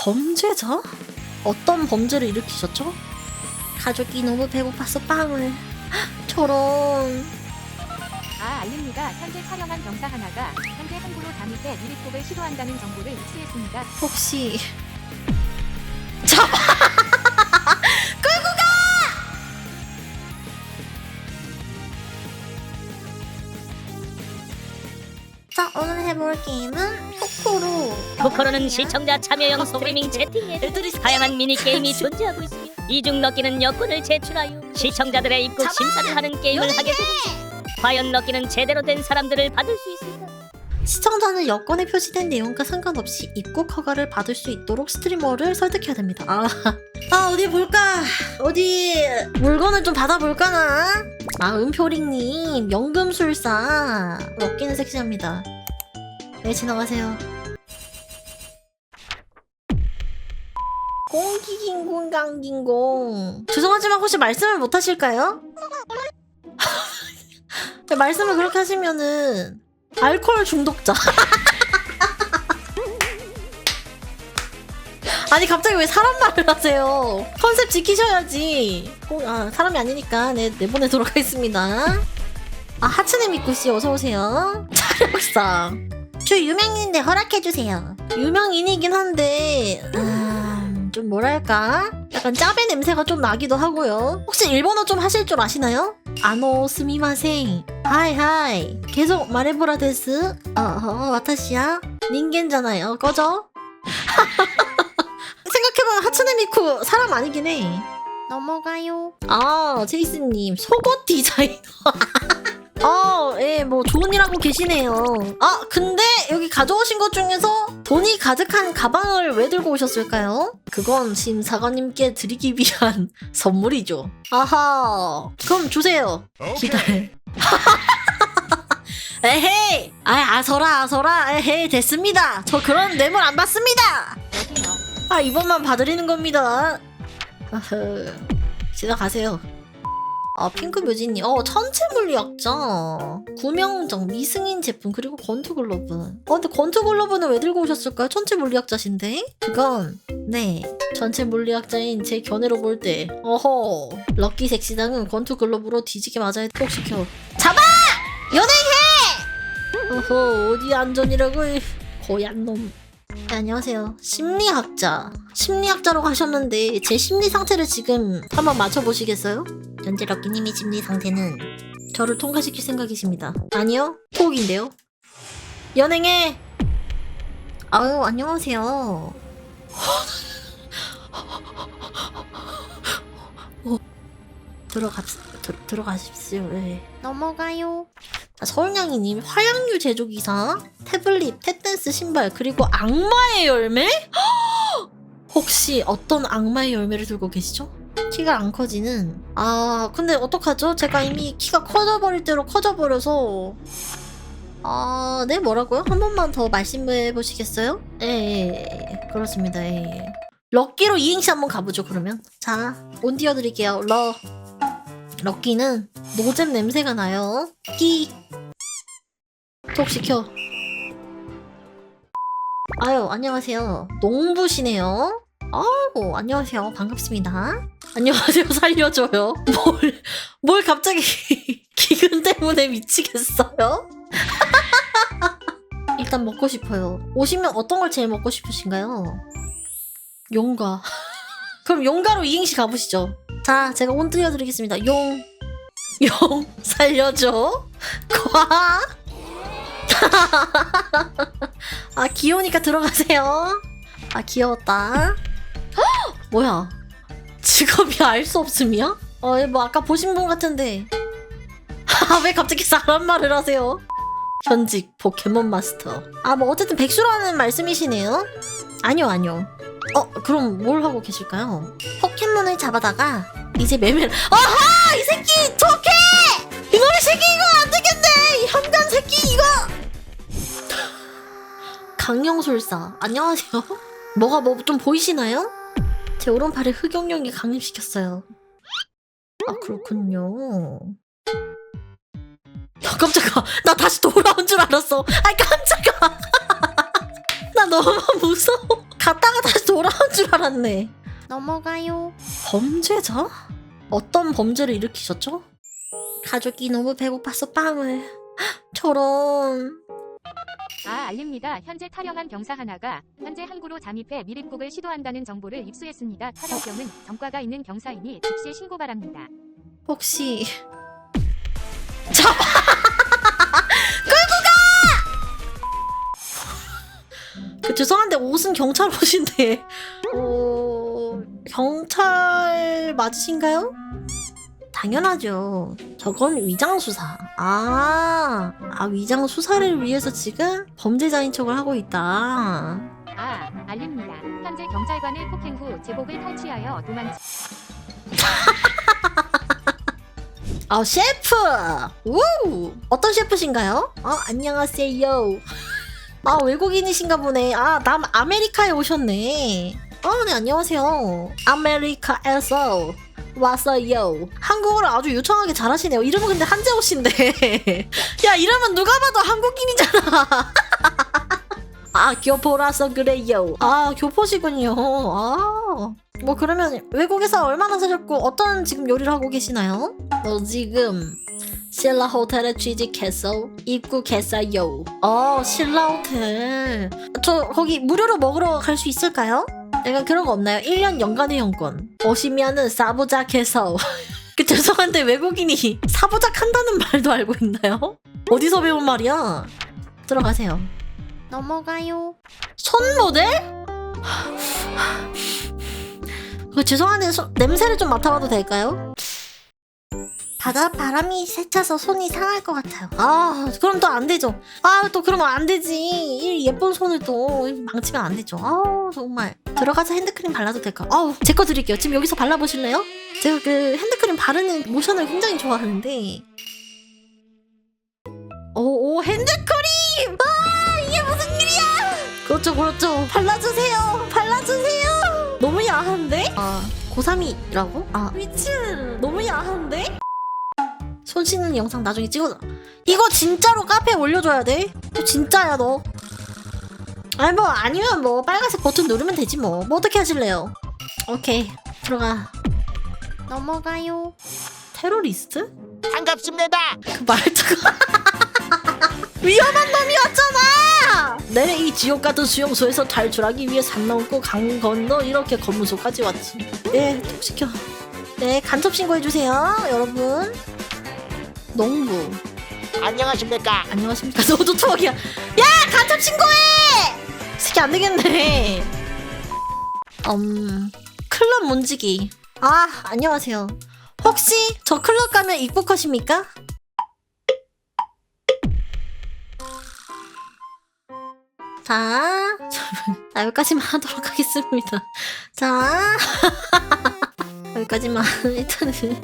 범죄자? 어떤 범죄를 일으키셨죠? 가족이 너무 배고파서 빵을 저런 아 알립니다. 현재 촬영한 병사 하나가 현재 항구로 잠입 때 유리폭을 시도한다는 정보를 입수했습니다. 혹시 가! 자 오늘 해볼 게임은 포코로 포커로는 시청자 참여형 스트리밍 채팅 앱 애들이 다양한 미니 게임이 존재하고 있으며 이중 럭키는 여권을 제출하여 시청자들의 입국 심사를 하는 게임을 하게 되는데 과연 럭키는 제대로 된 사람들을 받을 수 있을까? 시청자는 여권에 표시된 내용과 상관없이 입국 허가를 받을 수 있도록 스트리머를 설득해야 됩니다. 아, 아 어디 볼까? 어디 물건을 좀 받아볼까나? 아 은표링님 연금술사 먹기는 섹시합니다. 네 지나가세요. 공기긴공 강긴공 죄송하지만 혹시 말씀을 못 하실까요? 말씀을 그렇게 하시면은 알코올 중독자. 아니 갑자기 왜 사람 말을 하세요? 컨셉 지키셔야지. 꼭, 아 사람이 아니니까 네 내보내도록 하겠습니다. 아 하츠네 미쿠 씨 어서 오세요. 차력상. 저 유명인인데 허락해 주세요. 유명인이긴 한데 음, 좀 뭐랄까 약간 짜배 냄새가 좀 나기도 하고요. 혹시 일본어 좀 하실 줄 아시나요? 아노 스미마생. 하이 하이. 계속 말해보라 데스. 어허 와타시야. 닌겐잖아요. 꺼져. 생각해보면 하츠네 미쿠 사람 아니긴 해. 넘어가요. 아 제이스님 속옷 디자이너. 아, 예, 뭐 좋은 일 하고 계시네요. 아, 근데 여기 가져오신 것 중에서 돈이 가득한 가방을 왜 들고 오셨을까요? 그건 신 사관님께 드리기 위한 선물이죠. 아하, 그럼 주세요. 기다려. 에헤이, 아, 아서라, 아서라, 에헤이, 됐습니다. 저 그런 뇌물 안 받습니다. 아, 이번만 봐드리는 겁니다. 아흐, 지나가세요. 아, 핑크 묘진님. 어, 천체 물리학자. 구명정, 미승인 제품, 그리고 권투 글러브. 어, 근데 권투 글러브는 왜 들고 오셨을까요? 천체 물리학자신데? 그건, 네. 전체 물리학자인 제 견해로 볼 때, 어허. 럭키 섹시당은 권투 글러브로 뒤지게 맞아야 폭시켜. 잡아! 연행해! 어허, 어디 안전이라고, 이 고얀 놈. 네, 안녕하세요. 심리학자. 심리학자라고 하셨는데 제 심리 상태를 지금 한번 맞춰보시겠어요? 현재 럭키님의 심리 상태는 저를 통과시킬 생각이십니다. 아니요, 포기인데요. 연행해. 아유 안녕하세요. 어, 들어가 들, 들어가십시오. 네. 넘어가요. 자, 서울냥이님 화양유 제조기사 태블릿 탭댄스 신발 그리고 악마의 열매? 혹시 어떤 악마의 열매를 들고 계시죠? 키가 안 커지는. 아 근데 어떡하죠? 제가 이미 키가 커져버릴 대로 커져버려서. 아 네 뭐라고요? 한 번만 더 말씀해 보시겠어요? 예, 예, 예 그렇습니다 예, 예. 럭키로 이행시 한번 가보죠 그러면. 자 온 띄워드릴게요. 러. 럭키는 노잼 냄새가 나요. 끼 톡 시켜. 아유 안녕하세요. 농부시네요. 아우 안녕하세요. 반갑습니다 안녕하세요 살려줘요 뭘, 뭘 갑자기 기근 때문에 미치겠어요? 일단 먹고 싶어요 오시면 어떤 걸 제일 먹고 싶으신가요? 용가 그럼 용가로 이행시 가보시죠 자 제가 온 띄워드리겠습니다 용 용 살려줘 과 아 귀여우니까 들어가세요. 아 귀여웠다. 헉! 뭐야? 직업이 알 수 없음이야? 어, 뭐 아까 보신 분 같은데. 아, 왜 갑자기 사람 말을 하세요? 현직 포켓몬 마스터. 아, 뭐 어쨌든 백수라는 말씀이시네요. 아니요, 아니요. 어, 그럼 뭘 하고 계실까요? 포켓몬을 잡아다가 이제 매매를 아하! 이 새끼 독해! 이놈의 새끼 이거 안 되겠네! 이 현관 새끼 이거! 강령술사 안녕하세요 뭐가 뭐 좀 보이시나요? 제 오른팔에 흑용룡이 강림시켰어요 아 그렇군요 아 깜짝아 나 다시 돌아온 줄 알았어 아 깜짝아 나 너무 무서워 갔다가 다시 돌아온 줄 알았네. 넘어가요. 범죄자? 어떤 범죄를 일으키셨죠? 가족이 너무 배고파서 빵을. 헉, 저런. 아 알립니다. 현재 탈영한 병사 하나가 현재 항구로 잠입해 미립국을 시도한다는 정보를 입수했습니다. 탈영병은 전과가 있는 병사이니 즉시 신고 바랍니다. 혹시 잡아 끌고 가! 그 죄송한데 옷은 경찰 옷인데 어 경찰 맞으신가요? 당연하죠. 저건 위장 수사. 아, 아 위장 수사를 위해서 지금 범죄자인 척을 하고 있다. 아 알립니다. 현재 경찰관을 폭행 후 제복을 탈취하여 도망치. 아 셰프! 우! 어떤 셰프신가요? 어 안녕하세요. 아 외국인이신가 보네. 아 남 아메리카에 오셨네. 어, 네 안녕하세요. 아메리카에서 왔어요. 한국어를 아주 유창하게 잘하시네요. 이름은 근데 한재호 씨인데. 야 이름은 누가 봐도 한국인이잖아. 아 교포라서 그래요. 아 교포시군요. 아. 뭐 그러면 외국에서 얼마나 사셨고 어떤 지금 요리를 하고 계시나요? 어 지금 신라 호텔에 취직해서 입국했어요. 어 신라 호텔. 저 거기 무료로 먹으러 갈 수 있을까요? 약간 그런 거 없나요? 1년 연간 회원권. 오시면은 사부작해서 그 죄송한데 외국인이 사부작 한다는 말도 알고 있나요? 어디서 배운 말이야? 들어가세요. 넘어가요. 손 모델? 그 죄송한데 소- 냄새를 좀 맡아봐도 될까요? 바다 바람이 세차서 손이 상할 것 같아요. 아 그럼 또 안 되죠. 아 또 그러면 안 되지. 이 예쁜 손을 또 망치면 안 되죠. 아우 정말 들어가서 핸드크림 발라도 될까? 아우 제 거 드릴게요. 지금 여기서 발라보실래요? 제가 그 핸드크림 바르는 모션을 굉장히 좋아하는데. 오, 오 핸드크림! 아 이게 무슨 일이야? 그렇죠 그렇죠. 발라주세요. 발라주세요. 너무 야한데? 아 고3이라고? 아 미친 너무 야한데? 손 씻는 영상 나중에 찍어 이거 진짜로 카페에 올려줘야 돼? 너 진짜야 너 아니 뭐 아니면 뭐 빨간색 버튼 누르면 되지 뭐 뭐 어떻게 하실래요? 오케이 들어가 넘어가요 테러리스트? 반갑습니다. 그 말투가 위험한 놈이었잖아. 내내 이 지옥 같은 수용소에서 탈출하기 위해 산 넘고 강 건너 이렇게 검문소까지 왔지. 네, 톡 시켜. 네, 간첩 신고해 주세요, 여러분. 농부. 안녕하십니까? 안녕하십니까. 너도 투억이야. 야, 간첩 신고해. 새끼 안 되겠네. 음, 클럽 문지기. 아, 안녕하세요. 혹시 저 클럽 가면 입국하십니까? 자, 자, 여기까지만 하도록 하겠습니다. 자, 여기까지만 일단은